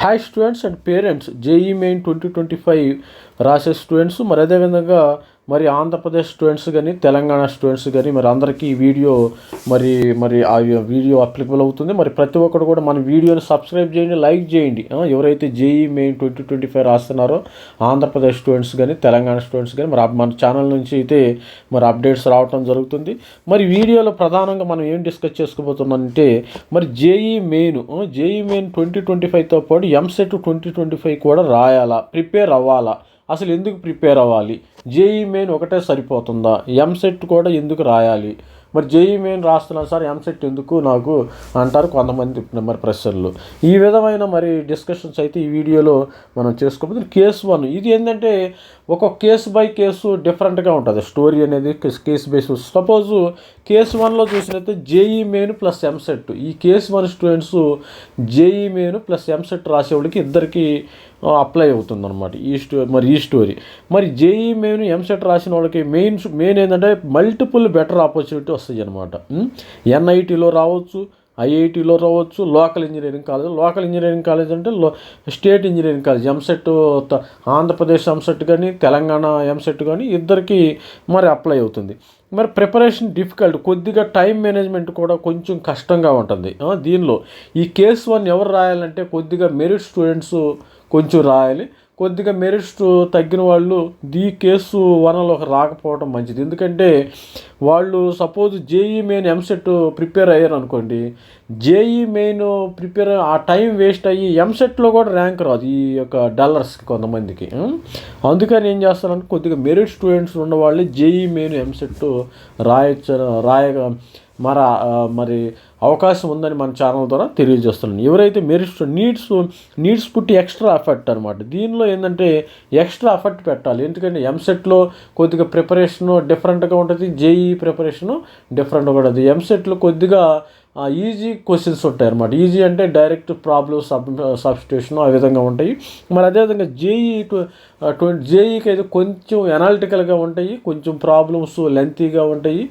Hi students and parents JEE main twenty twenty five రాసే students మరి అదేవిధంగా మరి ఆంధ్రప్రదేశ్ స్టూడెంట్స్ కానీ తెలంగాణ స్టూడెంట్స్ కానీ మరి అందరికీ ఈ వీడియో మరి మరి ఆ వీడియో అప్లికబుల్ అవుతుంది. మరి ప్రతి ఒక్కరు కూడా మన వీడియోని సబ్స్క్రైబ్ చేయండి లైక్ చేయండి. ఎవరైతే JEE main twenty twenty five రాస్తున్నారో Andhra Pradesh students కానీ తెలంగాణ స్టూడెంట్స్ కానీ మరి మన ఛానల్ నుంచి అయితే మరి అప్డేట్స్ రావటం జరుగుతుంది. మరి వీడియోలో ప్రధానంగా మనం ఏం డిస్కస్ చేసుకోబోతున్నామంటే మరి JEE main JEE main twenty twenty ఫైవ్తో పాటు ఎంసెట్ ట్వంటీ ట్వంటీ ఫైవ్ కూడా రాయాలా ప్రిపేర్ అవ్వాలా? అసలు ఎందుకు ప్రిపేర్ అవ్వాలి? జేఈ మెయిన్ ఒకటే సరిపోతుందా? ఎంసెట్ కూడా ఎందుకు రాయాలి? మరి జేఈ మెయిన్ రాస్తున్నాను సార్ ఎంసెట్ ఎందుకు నాకు అంటారు కొంతమంది మరి ప్రశ్నలు. ఈ విధమైన మరి డిస్కషన్స్ అయితే ఈ వీడియోలో మనం చేసుకోబోతుంది కేసు వన్ ఇది ఏంటంటే ఒక కేసు బై కేసు డిఫరెంట్గా ఉంటుంది. స్టోరీ అనేది కేసు బేస్. సపోజు కేసు వన్లో చూసినట్టు జేఈ మెయిన్ ప్లస్ ఎంసెట్ ఈ case one students JEE main plus EAMCET రాసేవాళ్ళకి ఇద్దరికి అప్లై అవుతుంది అనమాట ఈ స్టో మరి ఈ స్టోరీ. మరి జేఈ మెయిన్ ఎంసెట్ రాసిన వాళ్ళకి మెయిన్ మెయిన్ ఏంటంటే మల్టిపుల్ బెటర్ ఆపర్చునిటీ వస్తాయి అనమాట ఎన్ఐటీలో రావచ్చు ఐఐటిలో రావచ్చు local engineering college. Local engineering college అంటే లో state engineering college. EAMCET Andhra Pradesh EAMCET కానీ తెలంగాణ ఎంసెట్ కానీ ఇద్దరికి మరి అప్లై అవుతుంది. మరి ప్రిపరేషన్ డిఫికల్ట్ కొద్దిగా టైం మేనేజ్మెంట్ కూడా కొంచెం కష్టంగా ఉంటుంది. దీనిలో ఈ కేసు వన్ ఎవరు రాయాలంటే కొద్దిగా మెరిట్ స్టూడెంట్స్ కొంచెం రాయాలి. కొద్దిగా మెరిట్స్ తగ్గిన వాళ్ళు ఈ కేసు వనలోకి రాకపోవడం మంచిది. ఎందుకంటే వాళ్ళు suppose JEE main EAMCET prepare అయ్యారు అనుకోండి జేఈ మెయిన్ ప్రిపేర్ ఆ టైం వేస్ట్ అయ్యి ఎంసెట్లో కూడా ర్యాంక్ రాదు ఈ యొక్క డల్లర్స్కి కొంతమందికి. అందుకని ఏం చేస్తారంటే కొద్దిగా మెరిట్ స్టూడెంట్స్ ఉన్న వాళ్ళు జేఈ మెయిన్ ఎంసెట్ రాయొచ్చు రాయగా మరి మరి అవకాశం ఉందని మన ఛానల్ ద్వారా తెలియజేస్తున్నాను. ఎవరైతే మెరిట్స్ నీడ్స్ నీడ్స్ పుట్టి ఎక్స్ట్రా ఎఫర్ట్ అనమాట దీనిలో ఏంటంటే ఎక్స్ట్రా ఎఫర్ట్ పెట్టాలి. ఎందుకంటే ఎంసెట్లో కొద్దిగా ప్రిపరేషను డిఫరెంట్గా ఉంటుంది జేఈ ప్రిపరేషను డిఫరెంట్గా ఉంటుంది. ఎంసెట్లో కొద్దిగా ఈజీ క్వశ్చన్స్ ఉంటాయి అన్నమాట. ఈజీ అంటే డైరెక్ట్ ప్రాబ్లమ్ సబ్ సబ్స్టిట్యూషన్ ఆ విధంగా ఉంటాయి. మరి అదేవిధంగా జేఈ ట్వంటీ జేఈకి అయితే కొంచెం ఎనాలిటికల్గా ఉంటాయి కొంచెం ప్రాబ్లమ్స్ లెంతీగా ఉంటాయి.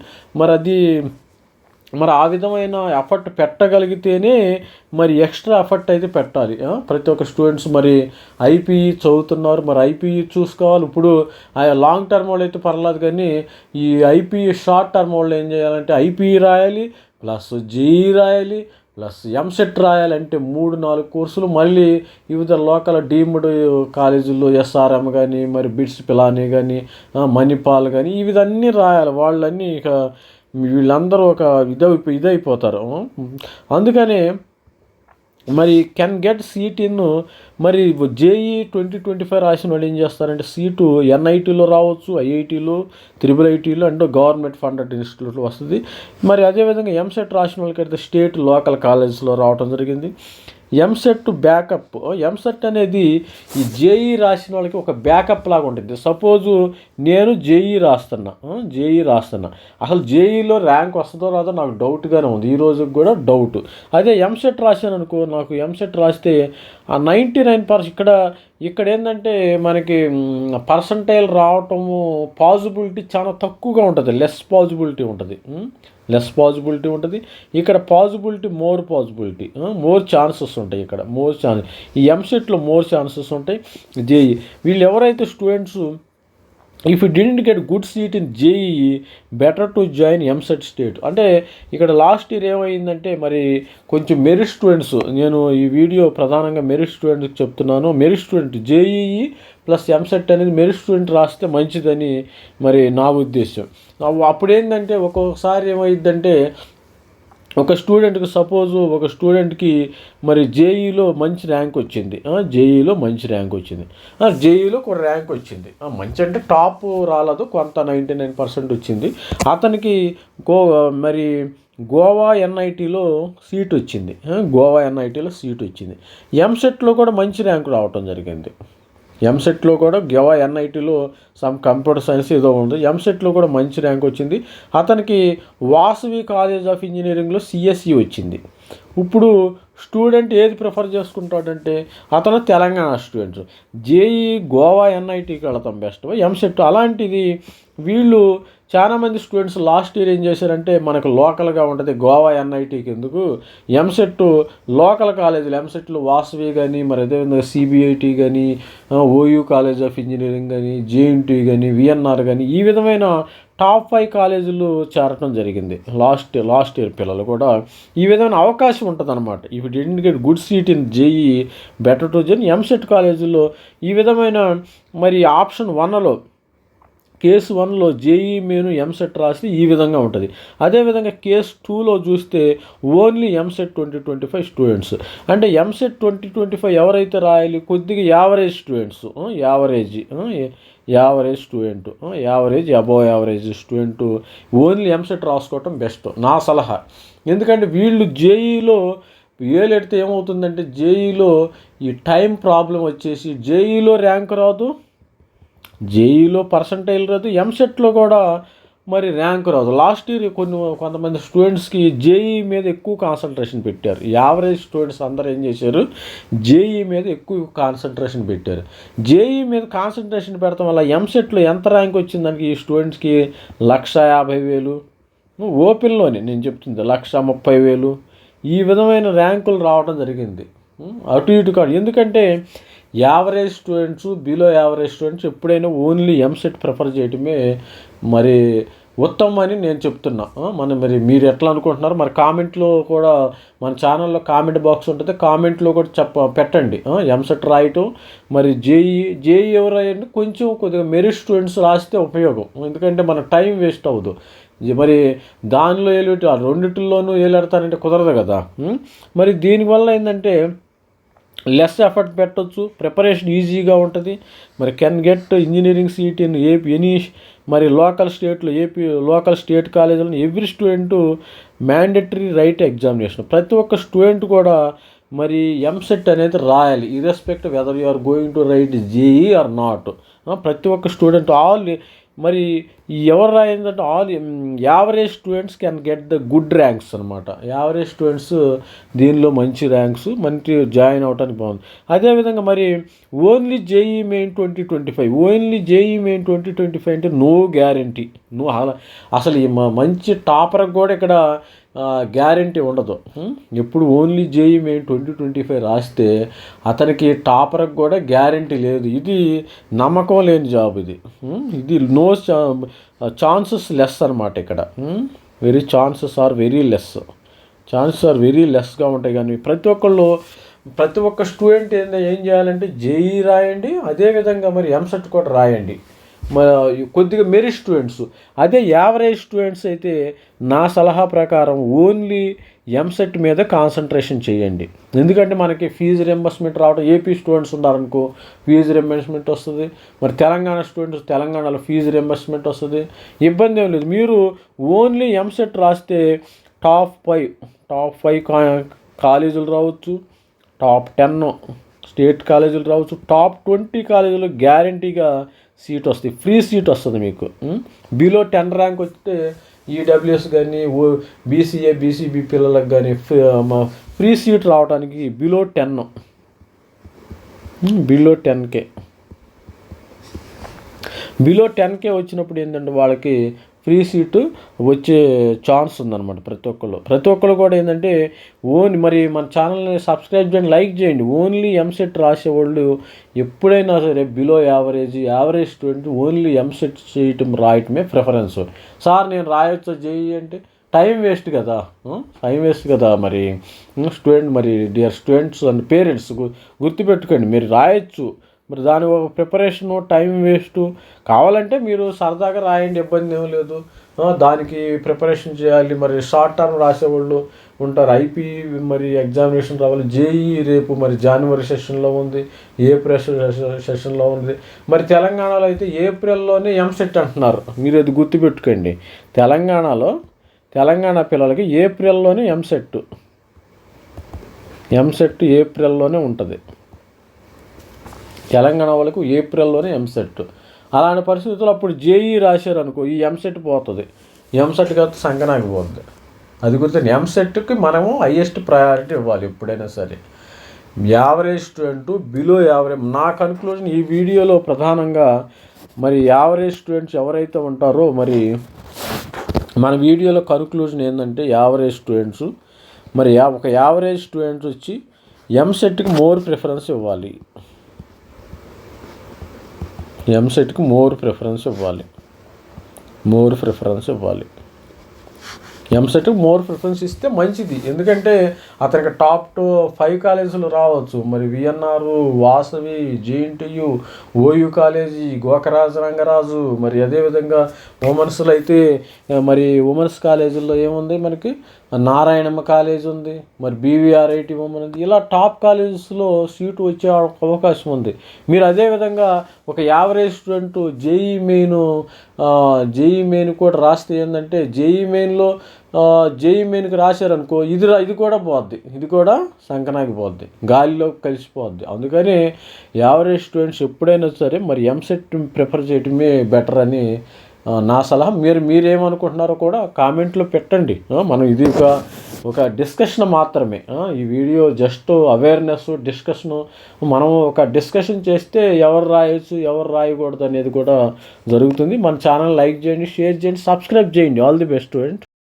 మరి అది మరి ఆ విధమైన ఎఫర్ట్ పెట్టగలిగితేనే మరి ఎక్స్ట్రా ఎఫర్ట్ అయితే పెట్టాలి. ప్రతి ఒక్క స్టూడెంట్స్ మరి ఐపీఈ చదువుతున్నారు. మరి ఐపీఈ చూసుకోవాలి. ఇప్పుడు ఆ లాంగ్ టర్మ్ వాళ్ళు అయితే పర్లేదు కానీ ఈ ఐపీఈ షార్ట్ టర్మ్ వాళ్ళు ఏం చేయాలంటే ఐపీఈ రాయాలి ప్లస్ జేఈ రాయాలి ప్లస్ ఎంసెట్ రాయాలంటే మూడు నాలుగు కోర్సులు మళ్ళీ వివిధ లోకల్ డీమ్డ్ కాలేజీల్లో ఎస్ఆర్ఎం కానీ మరి బిట్స్ పిలానీ కానీ మణిపాల్ కానీ ఇవి అన్నీ రాయాలి. వాళ్ళన్నీ ఇక వీళ్ళందరూ ఒక ఇదై ఇదైపోతారు. అందుకనే మరి కెన్ గెట్ సీట్ ఇన్ మరి జేఈ ట్వంటీ ట్వంటీ ఫైవ్ రాసిన వాళ్ళు ఏం చేస్తారంటే సీటు ఎన్ఐటీలో రావచ్చు ఐఐటీలో త్రిబుల్ ఐటీలో అండ్ గవర్నమెంట్ ఫండెడ్ ఇన్స్టిట్యూట్లో వస్తుంది. మరి అదేవిధంగా ఎంసెట్ రాసిన వాళ్ళకైతే స్టేట్ లోకల్ కాలేజెస్లో రావటం జరిగింది. ఎంసెట్ బ్యాకప్ ఎంసెట్ అనేది ఈ జేఈ రాసిన వాళ్ళకి ఒక బ్యాకప్ లాగా ఉంటుంది సపోజు నేను జేఈ రాస్తున్నా. జేఈ రాస్తున్నా. అసలు జేఈలో ర్యాంక్ వస్తుందో రాదో నాకు డౌట్గానే ఉంది. ఈ రోజుకి కూడా డౌట్ అదే ఎంసెట్ రాశాను అనుకో నాకు ఎంసెట్ రాస్తే ఆ నైంటీ నైన్ పర్సెంట్ ఇక్కడ ఇక్కడ ఏంటంటే మనకి పర్సంటైల్ రావటము పాజిబిలిటీ చాలా తక్కువగా ఉంటుంది. లెస్ పాజిబిలిటీ ఉంటుంది. లెస్ పాజిబిలిటీ ఉంటుంది. ఇక్కడ possibility more possibility more chances ఉంటాయి ఇక్కడ. మోర్ ఛాన్స్ ఈ ఎంసెట్లో మోర్ ఛాన్సెస్ ఉంటాయి. జేఈ వీళ్ళు ఎవరైతే students if you didn't get good seat in JEE better to join EAMCET state అంటే ఇక్కడ లాస్ట్ ఇయర్ ఏమైందంటే మరి కొంచెం మెరిట్ స్టూడెంట్స్ నేను ఈ వీడియో ప్రధానంగా మెరిట్ స్టూడెంట్కి చెప్తున్నాను. Merit student JEE plus EAMCET అనేది మెరిట్ స్టూడెంట్ రాస్తే మంచిదని మరి నా ఉద్దేశం అప్పుడు ఏంటంటే ఒక్కొక్కసారి ఏమైందంటే ఒక స్టూడెంట్కి సపోజ్ ఒక స్టూడెంట్కి మరి జేఈలో మంచి ర్యాంక్ వచ్చింది. జేఈలో మంచి ర్యాంక్ వచ్చింది. జేఈలో ఒక ర్యాంక్ వచ్చింది. మంచి అంటే టాప్ రాలేదు కొంత నైంటీ నైన్ పర్సెంట్ వచ్చింది. అతనికి గో మరి గోవా ఎన్ఐటీలో సీట్ వచ్చింది. గోవా ఎన్ఐటీలో సీట్ వచ్చింది. ఎంసెట్లో కూడా మంచి ర్యాంక్ రావటం జరిగింది. ఎంసెట్లో కూడా గోవా ఎన్ఐటీలో సమ్ కంప్యూటర్ సైన్స్ ఏదో ఉంది. ఎంసెట్లో కూడా మంచి ర్యాంక్ వచ్చింది. అతనికి వాసవి కాలేజ్ ఆఫ్ ఇంజనీరింగ్లో సిఎస్ఈ వచ్చింది. ఇప్పుడు స్టూడెంట్ ఏది ప్రిఫర్ చేసుకుంటాడంటే అతను తెలంగాణ స్టూడెంట్స్ జేఈ గోవా ఎన్ఐటీకి వెళతాం బెస్ట్ ఎంసెట్ అలాంటిది వీళ్ళు చాలామంది స్టూడెంట్స్ లాస్ట్ ఇయర్ ఏం చేశారంటే మనకు లోకల్గా ఉంటుంది గోవా ఎన్ఐటీకి ఎందుకు? ఎంసెట్ లోకల్ కాలేజీలు ఎంసెట్లు వాసవి కానీ మరి అదేవిధంగా సిబిఐటి కానీ ఓయూ కాలేజ్ ఆఫ్ ఇంజనీరింగ్ కానీ జేఎన్టీ కానీ విఎన్ఆర్ కానీ ఈ విధమైన టాప్ ఫైవ్ కాలేజీలు చేరటం జరిగింది. లాస్ట్ లాస్ట్ ఇయర్ పిల్లలు కూడా ఈ విధమైన అవకాశం ఉంటుంది అనమాట if didn't get good seat in JEE better to join EAMCET కాలేజీలో ఈ విధమైన మరి ఆప్షన్ వన్లో కేసు వన్లో జేఈ మెయిన్ ఎంసెట్ రాస్తే ఈ విధంగా ఉంటుంది. అదేవిధంగా కేసు టూలో చూస్తే only EAMCET twenty twenty five students అంటే ఎంసెట్ ట్వంటీ ట్వంటీ ఫైవ్ ఎవరైతే రాయాలి కొద్దిగా average students average average student average above average student only EAMCET రాసుకోవటం best నా సలహా. ఎందుకంటే వీళ్ళు జేఈలో ఏలెడితే ఏమవుతుందంటే జేఈలో ఈ టైం ప్రాబ్లం వచ్చేసి జేఈలో ర్యాంక్ రాదు జేఈలో పర్సంటైల్ రాదు ఎంసెట్లో కూడా మరి ర్యాంక్ రాదు. లాస్ట్ ఇయర్ కొన్ని కొంతమంది స్టూడెంట్స్కి జేఈ మీద ఎక్కువ కాన్సన్ట్రేషన్ పెట్టారు. యావరేజ్ స్టూడెంట్స్ అందరూ ఏం చేశారు? జేఈ మీద ఎక్కువ కాన్సన్ట్రేషన్ పెట్టారు. జేఈ మీద కాన్సన్ట్రేషన్ పెడతాం వల్ల ఎంసెట్లో ఎంత ర్యాంక్ వచ్చిందానికి ఈ స్టూడెంట్స్కి లక్ష యాభై వేలు. ఓపెన్లోనే నేను చెప్తుంది లక్ష ముప్పై వేలు. ఈ విధమైన ర్యాంకులు రావడం జరిగింది. అటు ఇటు కాదు. ఎందుకంటే average students below average students ఎప్పుడైనా ఓన్లీ ఎంసెట్ ప్రిఫర్ చేయటమే మరి ఉత్తమం అని నేను చెప్తున్నా. మన మరి మీరు ఎట్లా అనుకుంటున్నారు మరి కామెంట్లో కూడా మన ఛానల్లో కామెంట్ బాక్స్ ఉంటుంది. కామెంట్లో కూడా చెప్ప పెట్టండి. ఎంసెట్ రాయటం. మరి జేఈ జేఈ ఎవరు రాయండి? కొంచెం కొద్దిగా మెరిట్ స్టూడెంట్స్ రాస్తే ఉపయోగం. ఎందుకంటే మన టైం వేస్ట్ అవ్వదు. మరి దానిలో ఏలు ఆ రెండిటిల్లోనూ ఏలాడతానంటే కుదరదు కదా. మరి దీనివల్ల ఏంటంటే లెస్ ఎఫర్ట్ పెట్టవచ్చు ప్రిపరేషన్ ఈజీగా ఉంటుంది. మరి can get engineering seat in AP any మరి లోకల్ స్టేట్లో ఏపీ లోకల్ స్టేట్ కాలేజీలో every student mandatory right examination ప్రతి ఒక్క స్టూడెంట్ కూడా మరి ఎంసెట్ అనేది రాయాలి irrespective whether you are going to write JEE or not ప్రతి ఒక్క స్టూడెంట్ ఆల్ మరి ఎవరు రాయిందంటే all average students can get the good ranks అనమాట యావరేజ్ స్టూడెంట్స్ దీనిలో మంచి ర్యాంక్స్ మంచి జాయిన్ అవడానికి బాగుంది. అదేవిధంగా మరి only JEE main twenty twenty five only JEE main twenty twenty five అంటే నో గ్యారంటీ నో అసలు ఈ మంచి టాపర్కి కూడా ఇక్కడ గ్యారంటీ ఉండదు. ఎప్పుడు only JEE main twenty twenty five రాస్తే అతనికి టాపర్కి కూడా గ్యారంటీ లేదు. ఇది నమ్మకం లేని జాబ్ ఇది. ఇది నో ఛాన్సెస్ లెస్ అనమాట ఇక్కడ. Very chances are very less chances are very లెస్గా ఉంటాయి కానీ ప్రతి ఒక్కళ్ళు ప్రతి ఒక్క స్టూడెంట్ ఏం చేయాలంటే జేఈ రాయండి అదేవిధంగా మరి ఎంసెట్ కూడా రాయండి. కొద్దిగా మెరిట్ స్టూడెంట్స్ అదే యావరేజ్ స్టూడెంట్స్ అయితే నా సలహా ప్రకారం ఓన్లీ ఎంసెట్ మీద కాన్సన్ట్రేషన్ చేయండి. ఎందుకంటే మనకి ఫీజు రియంబర్స్మెంట్ రావడం ఏపీ స్టూడెంట్స్ ఉన్నారనుకో ఫీజు రియంబర్స్మెంట్ వస్తుంది. మరి తెలంగాణ స్టూడెంట్స్ తెలంగాణలో ఫీజు రియంబర్స్మెంట్ వస్తుంది. ఇబ్బంది ఏం లేదు. మీరు ఓన్లీ ఎంసెట్ రాస్తే టాప్ ఫైవ్ టాప్ ఫైవ్ కాలేజీలు రావచ్చు టాప్ టెన్ స్టేట్ కాలేజీలు రావచ్చు టాప్ ట్వంటీ కాలేజీలు గ్యారంటీగా సీట్ వస్తుంది ఫ్రీ సీట్ వస్తుంది మీకు. బిలో టెన్ ర్యాంక్ వస్తే ఈడబ్ల్యూఎస్ కానీ ఓ బీసీఏ బీసీబీ పిల్లలకు కానీ ఫ్రీ సీట్ రావడానికి బిలో టెన్. బిలో టెన్కే బిలో టెన్కే వచ్చినప్పుడు ఏంటంటే వాళ్ళకి ఫ్రీ సీటు వచ్చే ఛాన్స్ ఉందన్నమాట ప్రతి ఒక్కళ్ళు. ప్రతి ఒక్కళ్ళు కూడా ఏంటంటే ఓన్ మరి మన ఛానల్ని సబ్స్క్రైబ్ చేయండి లైక్ చేయండి. ఓన్లీ ఎంసెట్ రాసేవాళ్ళు ఎప్పుడైనా సరే below average average student only EAMCET చేయటం రాయటమే ప్రిఫరెన్స్ సార్ నేను రాయొచ్చా? చేయి అంటే టైం వేస్ట్ కదా. టైం వేస్ట్ కదా మరి. స్టూడెంట్ మరి డియర్ స్టూడెంట్స్ అండ్ పేరెంట్స్ గుర్తుపెట్టుకోండి మీరు రాయొచ్చు. మరి దాని ఒక ప్రిపరేషను టైం వేస్టు కావాలంటే మీరు సరదాగా రాయండి ఇబ్బంది ఏం లేదు. దానికి ప్రిపరేషన్ చేయాలి. మరి షార్ట్ టర్మ్ రాసేవాళ్ళు ఉంటారు. ఐపీ మరి ఎగ్జామినేషన్ రావాలి. జేఈ రేపు మరి జనవరి సెషన్లో ఉంది. ఏప్రిల్ సెషన్లో ఉంది. మరి తెలంగాణలో అయితే ఏప్రిల్లోనే ఎంసెట్ అంటున్నారు. మీరు అది గుర్తుపెట్టుకోండి. తెలంగాణలో తెలంగాణ పిల్లలకి ఏప్రిల్లోనే ఎంసెట్ ఎంసెట్ ఏప్రిల్లోనే ఉంటుంది. తెలంగాణ వాళ్ళకు ఏప్రిల్లోనే ఎంసెట్ అలాంటి పరిస్థితుల్లో అప్పుడు జేఈ రాశారు అనుకో ఈ ఎంసెట్ పోతుంది. ఎంసెట్ కాదు సంగనాకి పోతుంది అది గురించి ఎంసెట్కి మనము హయ్యెస్ట్ ప్రయారిటీ ఇవ్వాలి ఎప్పుడైనా సరే. యావరేజ్ స్టూడెంట్ బిలో యావరేజ్ నా కన్క్లూజన్ ఈ వీడియోలో ప్రధానంగా మరి యావరేజ్ స్టూడెంట్స్ ఎవరైతే ఉంటారో మరి మన వీడియోలో కన్క్లూజన్ ఏంటంటే యావరేజ్ స్టూడెంట్స్ మరి యా ఒక యావరేజ్ స్టూడెంట్స్ వచ్చి ఎంసెట్కి మోర్ ప్రిఫరెన్స్ ఇవ్వాలి. ఎంసెట్కి మోర్ ప్రిఫరెన్స్ ఇవ్వాలి. మోర్ ప్రిఫరెన్స్ ఇవ్వాలి. ఎంసెట్కి మోర్ ప్రిఫరెన్స్ ఇస్తే మంచిది. ఎందుకంటే అతనికి టాప్ టు ఫైవ్ కాలేజీలు రావచ్చు. మరి VNR Vasavi JNTU OU college Gokaraju Rangaraju మరి అదేవిధంగా ఉమెన్స్లో అయితే మరి ఉమెన్స్ కాలేజీల్లో ఏముంది మనకి? నారాయణమ్మ కాలేజ్ ఉంది మరి బీవీఆర్ఐటి ఉమెన్ ఉంది. ఇలా టాప్ కాలేజెస్లో సీటు వచ్చే అవకాశం ఉంది. మీరు అదేవిధంగా ఒక average student JEE main JEE main కూడా రాస్తే ఏంటంటే జేఈ మెయిన్లో జేఈ మెయిన్కి రాశారనుకో ఇది ఇది కూడా పోద్ది. ఇది కూడా సంకనాకి పోద్ది. గాలిలో కలిసిపోద్ది. అందుకని యావరేజ్ స్టూడెంట్స్ ఎప్పుడైనా సరే మరి ఎంసెట్ ప్రిఫర్ చేయటమే బెటర్ అని నా సలహా. మీరు మీరేమనుకుంటున్నారో కూడా కామెంట్లో పెట్టండి. మనం ఇది ఒక ఒక డిస్కషన్ మాత్రమే. ఈ వీడియో జస్ట్ అవేర్నెస్ డిస్కషను మనం ఒక డిస్కషన్ చేస్తే ఎవరు రాయొచ్చు ఎవరు రాయకూడదు అనేది కూడా జరుగుతుంది. మన ఛానల్ లైక్ చేయండి షేర్ చేయండి సబ్స్క్రైబ్ చేయండి. All the best student.